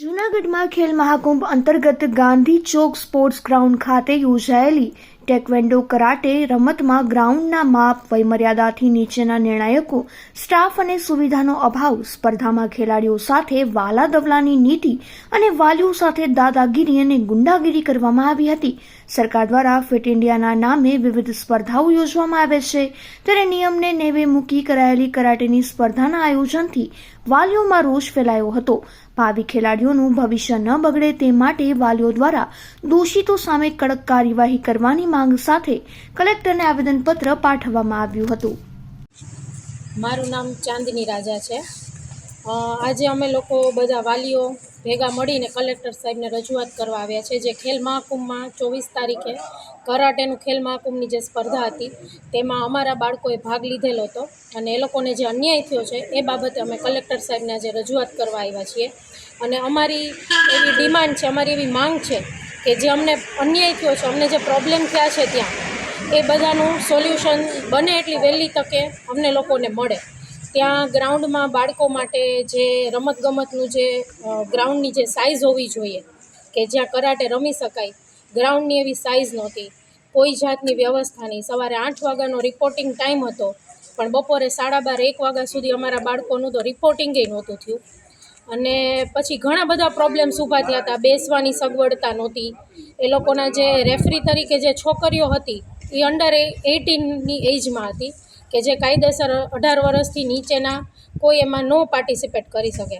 જૂનાગઢમાં ખેલ મહાકુંભ અંતર્ગત ગાંધી ચોક sports ground ખાતે યોજાયેલી ટેકવેન્ડો કરાટે રમતમાં ગ્રાઉન્ડના માપ, વયમર્યાદાથી નીચેના નિર્ણાયકો, સ્ટાફ અને સુવિધાનો અભાવ, સ્પર્ધામાં ખેલાડીઓ સાથે વાલાદવલાની નીતિ અને વાલીઓ સાથે દાદાગીરી અને ગુંડાગીરી કરવામાં આવી હતી. સરકાર દ્વારા ફિટ ઇન્ડિયાના નામે વિવિધ સ્પર્ધાઓ યોજવામાં આવે છે. ત્યારે નિયમને નેવે મૂકી કરાયેલી કરાટેની સ્પર્ધાના આયોજનથી વાલીઓમાં રોષ ફેલાયો હતો. ભાવિ ખેલાડીઓનું ભવિષ્ય ન બગડે તે માટે વાલીઓ દ્વારા દોષિતો સામે કડક કાર્યવાહી કરવાની માંગ સાથે કલેક્ટરને આવેદનપત્ર પાઠવવામાં આવ્યું હતું. મારું નામ ચાંદની રાજા છે. આજે અમે લોકો બધા વાલીઓ ભેગા મળીને કલેક્ટર સાહેબને રજૂઆત કરવા આવ્યા છે જે ખેલ મહાકુંભમાં ચોવીસ તારીખે કરાટેનું ખેલ મહાકુંભની જે સ્પર્ધા હતી તેમાં અમારા બાળકોએ ભાગ લીધેલો હતો અને એ લોકોને જે અન્યાય થયો છે એ બાબતે અમે કલેક્ટર સાહેબને આજે રજૂઆત કરવા આવ્યા છીએ. અને અમારી એવી ડિમાન્ડ છે, અમારી એવી માંગ છે કે જે અમને અન્યાય થયો છે, અમને જે પ્રોબ્લેમ થયા છે ત્યાં, એ બધાનું સોલ્યુશન બને એટલી વહેલી તકે અમને લોકોને મળે. ત્યાં ગ્રાઉન્ડમાં બાળકો માટે જે રમતગમતનું જે ગ્રાઉન્ડની જે સાઇઝ હોવી જોઈએ, કે જ્યાં કરાટે રમી શકાય ગ્રાઉન્ડની એવી સાઇઝ નહોતી. કોઈ જાતની વ્યવસ્થા નહીં. સવારે આઠ વાગ્યાનો રિપોર્ટિંગ ટાઈમ હતો, પણ બપોરે સાડા બાર, એક વાગ્યા સુધી અમારા બાળકોનું તો રિપોર્ટિંગે નહોતું થયું. અને પછી ઘણા બધા પ્રોબ્લેમ્સ ઊભા થયા હતા. બેસવાની સગવડતા નહોતી. એ લોકોના જે રેફરી તરીકે જે છોકરીઓ હતી, એ અંડર એઇટીનની એજમાં હતી કે જે કાયદેસર અઢાર વર્ષથી નીચેના કોઈ એમાં નો પાર્ટિસિપેટ કરી શકે.